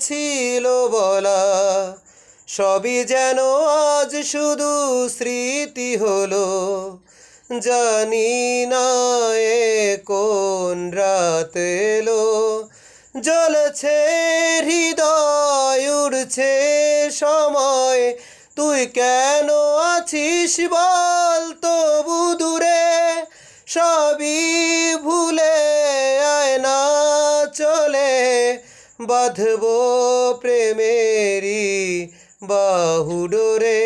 ছিল বলা। সবই যেন আজ শুধু স্মৃতি হলো। জানি না এ কোন রাত এলো। জ্বলছে, হৃদয় উড়ছে সময়। তুই কেন আছিস বল তবু দূরে। সবই ভুলে আয় না চলে বাঁধব প্রেমেরি বাহুডোরে।